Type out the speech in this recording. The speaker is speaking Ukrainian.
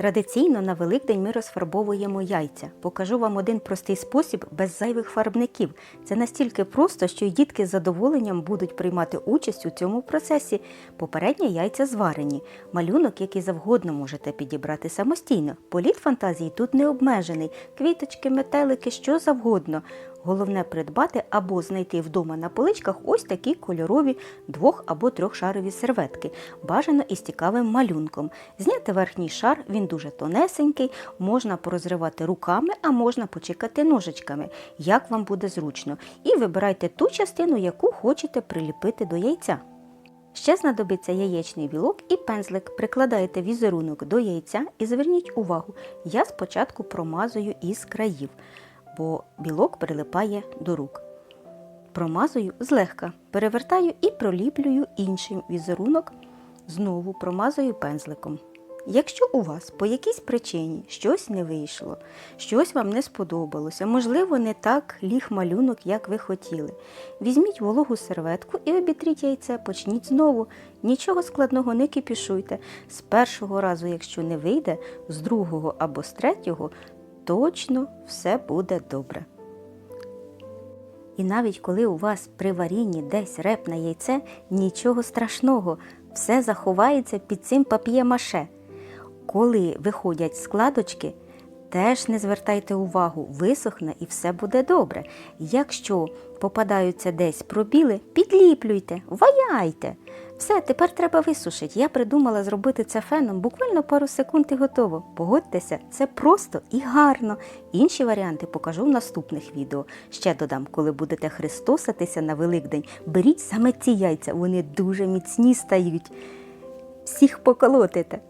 Традиційно на Великдень ми розфарбовуємо яйця. Покажу вам один простий спосіб без зайвих фарбників. Це настільки просто, що й дітки з задоволенням будуть приймати участь у цьому процесі. Попередньо яйця зварені. Малюнок, який завгодно можете підібрати самостійно. Політ фантазії тут не обмежений. Квіточки, метелики, що завгодно. Головне придбати або знайти вдома на поличках ось такі кольорові двох або трьохшарові серветки, бажано із цікавим малюнком. Зняти верхній шар, він дуже тонесенький, можна порозривати руками, а можна почекати ножичками, як вам буде зручно. І вибирайте ту частину, яку хочете приліпити до яйця. Ще знадобиться яєчний білок і пензлик. Прикладаєте візерунок до яйця і зверніть увагу, я спочатку промазую із країв, бо білок прилипає до рук. Промазую злегка, перевертаю і проліплюю інший візерунок, знову промазую пензликом. Якщо у вас по якійсь причині щось не вийшло, щось вам не сподобалося, можливо, не так ліг малюнок, як ви хотіли, візьміть вологу серветку і обітріть яйце, почніть знову. Нічого складного не кипішуйте. З першого разу, якщо не вийде, з другого або з третього, точно все буде добре. І навіть коли у вас при варінні десь репне яйце, нічого страшного, все заховається під цим пап'є-маше. Коли виходять складочки, теж не звертайте увагу, висохне і все буде добре. Якщо попадаються десь пробіли, підліплюйте, ваяйте. Все, тепер треба висушити. Я придумала зробити це феном буквально пару секунд і готово. Погодьтеся, це просто і гарно. Інші варіанти покажу в наступних відео. Ще додам, коли будете хрестосатися на Великдень, беріть саме ці яйця, вони дуже міцні стають. Всіх поколотите.